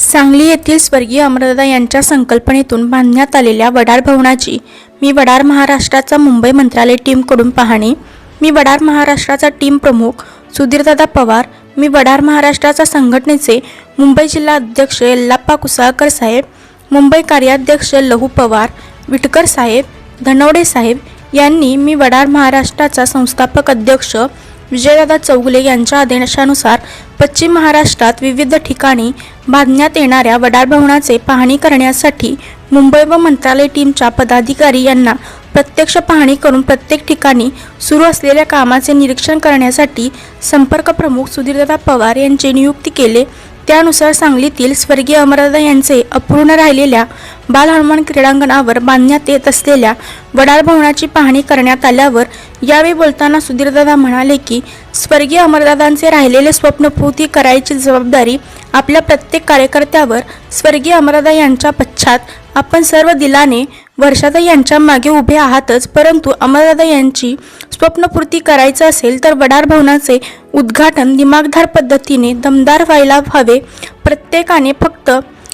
सांगली येथील स्वर्गीय अमरदादा यांच्या संकल्पनेतून बांधण्यात आलेल्या वडार भवनाची मी वडार महाराष्ट्राचा मुंबई मंत्रालय टीमकडून पाहणी. मी वडार महाराष्ट्राचा टीम प्रमुख सुधीरदादा पवार मी वडार महाराष्ट्राचा संघटनेचे मुंबई जिल्हा अध्यक्ष यल्लाप्पा कुसाळकर साहेब मुंबई कार्याध्यक्ष लहू पवार विटकर साहेब धनवडे साहेब यांनी मी वडार महाराष्ट्राचा संस्थापक अध्यक्ष विजयदादा चौगुले यांच्या आदेशानुसार पश्चिम महाराष्ट्रात विविध ठिकाणी बांधण्यात येणाऱ्या वडार भवनाचे पाहणी करण्यासाठी मुंबई व मंत्रालय टीमच्या पदाधिकारी यांना प्रत्यक्ष पाहणी करून प्रत्येक ठिकाणी सुरू असलेल्या कामाचे निरीक्षण करण्यासाठी संपर्क प्रमुख सुधीरदादा पवार यांची नियुक्ती केले. त्यानुसार सांगलीतील स्वर्गीय अमरदादा यांचे अपूर्ण राहिलेल्या बाल हनुमान क्रीडांगणावर बांधण्यात येत असलेल्या वडार भवनाची पाहणी करण्यात आल्यावर यावेळी बोलताना सुधीरदादा म्हणाले की स्वर्गीय अमरदादांचे राहिलेले स्वप्नपूर्ती करायची जबाबदारी आपल्या प्रत्येक कार्यकर्त्यावर स्वर्गीय अमरदा यांच्या पश्चात आपण सर्व दिलाने वर्षादा यांच्या मागे उभे आहातच परंतु अमरदादा यांची स्वप्नपूर्ती करायचं असेल तर वडार भवनाचे उद्घाटन दिमागदार पद्धतीने दमदार व्हायला हवे. प्रत्येकाने फक्त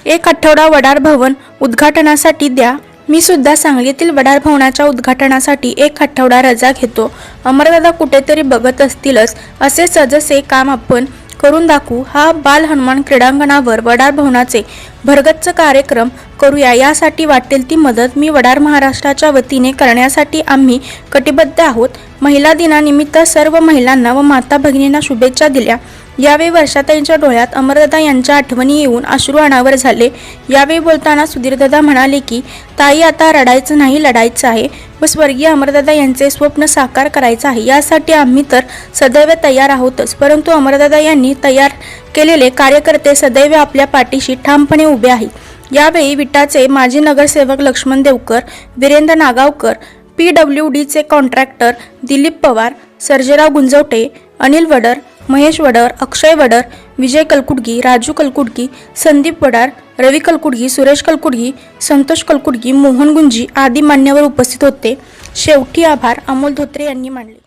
एक आठवडा वडार भवन उद्घाटनासाठी द्या. मी सुद्धा सांगलीतील वडार भवनाच्या उद्घाटनासाठी एक आठवडा रजा घेतो. अमरदादा कुठेतरी बघत असतीलच. असे सजसे काम आपण करून दाखवू. हा बाल हनुमान क्रीडांगणावर वडार भवनाचे भरगच्च कार्यक्रम करूया. यासाठी वाटेल ती मदत मी वडार महाराष्ट्राच्या वतीने करण्यासाठी आम्ही कटिबद्ध आहोत. महिला दिनानिमित्त सर्व महिलांना व माता भगिनींना शुभेच्छा दिल्या. यावेळी वर्षाताईंच्या डोळ्यात अमरदादा यांच्या आठवणी येऊन अश्रू अनावर झाले. यावेळी बोलताना सुधीरदादा म्हणाले की ताई आता रडायचं नाही लढायचं आहे व स्वर्गीय अमरदादा यांचे स्वप्न साकार करायचं आहे. यासाठी आम्ही तर सदैव तयार आहोतच परंतु अमरदादा यांनी तयार केलेले कार्यकर्ते सदैव आपल्या पाठीशी ठामपणे उभे आहेत. यावेळी विटाचे माजी नगरसेवक लक्ष्मण देवकर वीरेंद्र नागावकर पी डब्ल्यू डीचे कॉन्ट्रॅक्टर दिलीप पवार सर्जेराव गुंजवटे अनिल वडर महेश वडर अक्षय वडर विजय कलकुडगी राजू कलकुडगी संदीप वडार रवी कलकुडगी सुरेश कलकुडगी संतोष कलकुडगी मोहन गुंजी आदी मान्यवर उपस्थित होते. शेवटी आभार. अमोल धोत्रे यांनी मानले.